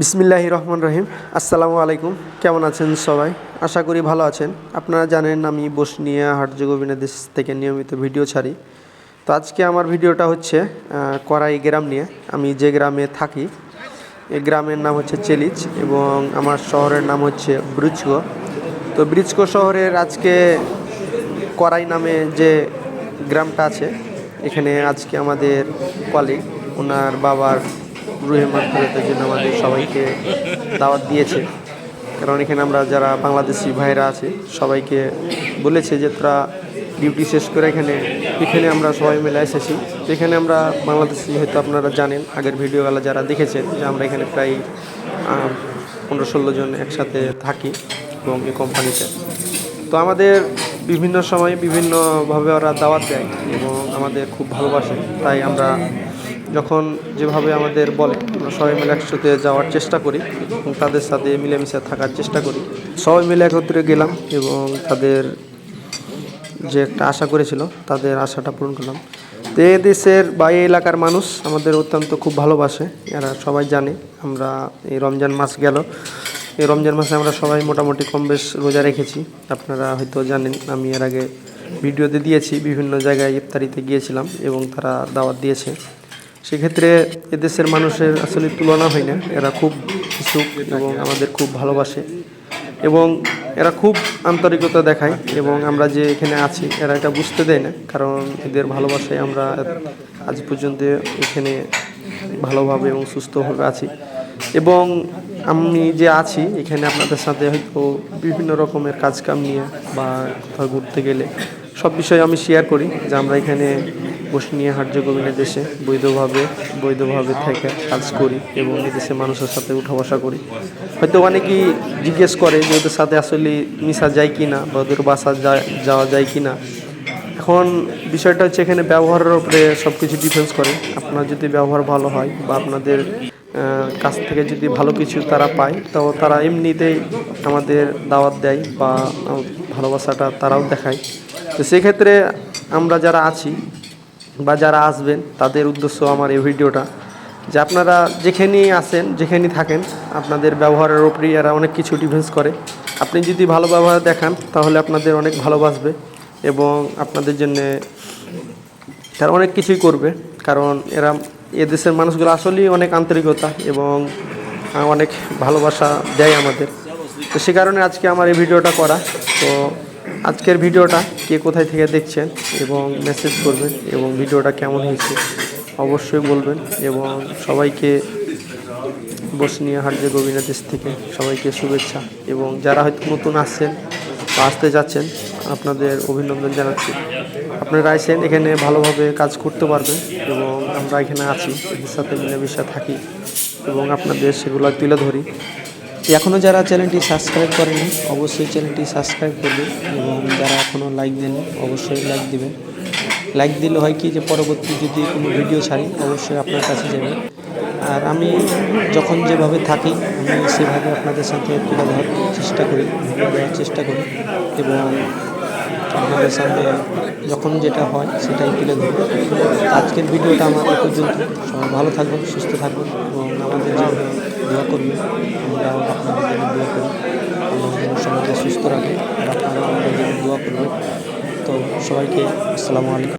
বিসমিল্লাহি রহমান রহিম। আসসালামু আলাইকুম। কেমন আছেন সবাই? আশা করি ভালো আছেন। আপনারা জানেন আমি বসনিয়া হাটযোগোবিনা দেশ থেকে নিয়মিত ভিডিও ছাড়ি। তো আজকে আমার ভিডিওটা হচ্ছে করাই গ্রাম নিয়ে। আমি যে গ্রামে থাকি, এই গ্রামের নাম হচ্ছে চেলিচ এবং আমার শহরের নাম হচ্ছে ব্রিজকো তো ব্রিজকো শহরের আজকে করাই নামে যে গ্রামটা আছে, এখানে আজকে আমাদের কলিগ ওনার বাবার রুহে মাধ্যমের জন্য আমাদের সবাইকে দাওয়াত দিয়েছে। কারণ এখানে আমরা যারা বাংলাদেশি ভাইরা আছে, সবাইকে বলেছে যে তারা ডিউটি শেষ করে এখানে এখানে আমরা সবাই মিলে এসেছি। এখানে আমরা বাংলাদেশি হয়তো আপনারা জানেন, আগের ভিডিওগুলো যারা দেখেছেন যে আমরা এখানে প্রায় পনেরো ষোলো জন একসাথে থাকি এবং এই কোম্পানিতে। তো আমাদের বিভিন্ন সময় বিভিন্নভাবে ওরা দাওয়াত দেয় এবং আমাদের খুব ভালোবাসে। তাই আমরা যখন যেভাবে আমাদের বলে, আমরা সবাই মিলে একসাথে যাওয়ার চেষ্টা করি এবং তাদের সাথে মিলেমিশে থাকার চেষ্টা করি। সবাই মিলে একত্রে গেলাম এবং তাদের যে একটা আশা করেছিল, তাদের আশাটা পূরণ করলাম। তো এই দেশের বা এই এলাকার মানুষ আমাদের অত্যন্ত খুব ভালোবাসে, এরা সবাই জানে আমরা এই রমজান মাস গেল। এই রমজান মাসে আমরা সবাই মোটামুটি কম বেশ রোজা রেখেছি। আপনারা হয়তো জানেন, আমি এর আগে ভিডিওতে দিয়েছি, বিভিন্ন জায়গায় ইফতারিতে গিয়েছিলাম এবং তারা দাওয়াত দিয়েছে। সেক্ষেত্রে এদেশের মানুষের আসলে তুলনা হয় না। এরা খুব সুখ এবং আমাদের খুব ভালোবাসে এবং এরা খুব আন্তরিকতা দেখায় এবং আমরা যে এখানে আছি, এরা এটা বুঝতে দেয় না। কারণ এদের ভালোবাসায় আমরা আজ পর্যন্ত এখানে ভালোভাবে এবং সুস্থভাবে আছি। এবং আমি যে আছি, এখানে আপনাদের সাথে হয়তো বিভিন্ন রকমের কাজকাম নিয়ে বা কোথাও ঘুরতে গেলে সব বিষয়ে আমি শেয়ার করি যে আমরা এখানে বসনিয়া হার্যগোবিনের দেশে। বৈধভাবে বৈধভাবে থেকে কাজ করি এবং এদেশে মানুষের সাথে উঠা বসা করি। হয়তো অনেকেই জিজ্ঞেস করে যে ওদের সাথে আসলে মিশা যায় কি না বা ওদের বাসা যাওয়া যায় কি না এখন বিষয়টা হচ্ছে এখানে ব্যবহারের উপরে সব কিছু ডিফেন্স করে। আপনার যদি ব্যবহার ভালো হয় বা আপনাদের কাছ থেকে যদি ভালো কিছু তারা পায়, তো তারা এমনিতেই আমাদের দাওয়াত দেয় বা ভালোবাসাটা তারাও দেখায়। তো সেক্ষেত্রে আমরা যারা আছি বা যারা আসবেন, তাদের উদ্দেশ্য আমার এই ভিডিওটা। যে আপনারা যেখানেই আসেন যেখানেই থাকেন, আপনাদের ব্যবহারের ওপরেই এরা অনেক কিছু ডিফেন্স করে। আপনি যদি ভালো ব্যবহার দেখান, তাহলে আপনাদের অনেক ভালোবাসবে এবং আপনাদের জন্যে তারা অনেক কিছুই করবে। কারণ এরা এদেশের মানুষগুলো আসলেই অনেক আন্তরিকতা এবং অনেক ভালোবাসা দেয় আমাদের। তো সে কারণে আজকে আমার এই ভিডিওটা করা। তো আজকের ভিডিওটা কে কোথায় থেকে দেখছেন এবং মেসেজ করবেন এবং ভিডিওটা কেমন হয়েছে অবশ্যই বলবেন এবং সবাইকে বসনিয়া হার্জে গোবিনা দেশ থেকে সবাইকে শুভেচ্ছা এবং যারা হয়তো নতুন আসছেন বা আসতে যাচ্ছেন, আপনাদের অভিনন্দন জানাচ্ছি। আপনারা আইসেন, এখানে ভালোভাবে কাজ করতে পারবেন এবং আমরা এখানে আছি, এদের সাথে মিলেমিশে থাকি এবং আপনাদের সেগুলো তুলে ধরি। এখনও যারা চ্যানেলটি সাবস্ক্রাইব করেনি, অবশ্যই চ্যানেলটি সাবস্ক্রাইব করবে এবং যারা এখনও লাইক দেন অবশ্যই লাইক দেবেন। লাইক দিলে হয় কি যে পরবর্তী যদি কোনো ভিডিও ছাড়ি, অবশ্যই আপনার কাছে যাবে। আর আমি যখন যেভাবে থাকি, আমি সেভাবে আপনাদের সাথে তুলে ধরার চেষ্টা করি দেওয়ার চেষ্টা করি এবং আপনাদের সামনে যখন যেটা হয় সেটাই তুলে ধরবো। আজকের ভিডিওটা আমার এ পর্যন্ত। সবাই ভালো থাকবেন, সুস্থ থাকবেন এবং আমাদের জন্য দোয়া করবেন। আমরা আপনাদের দোয়া করি। আল্লাহ সবাইকে সুস্থ রাখে আর আপনারা আমাদের দোয়া করবেন। তো সবাইকে আসসালামু আলাইকুম।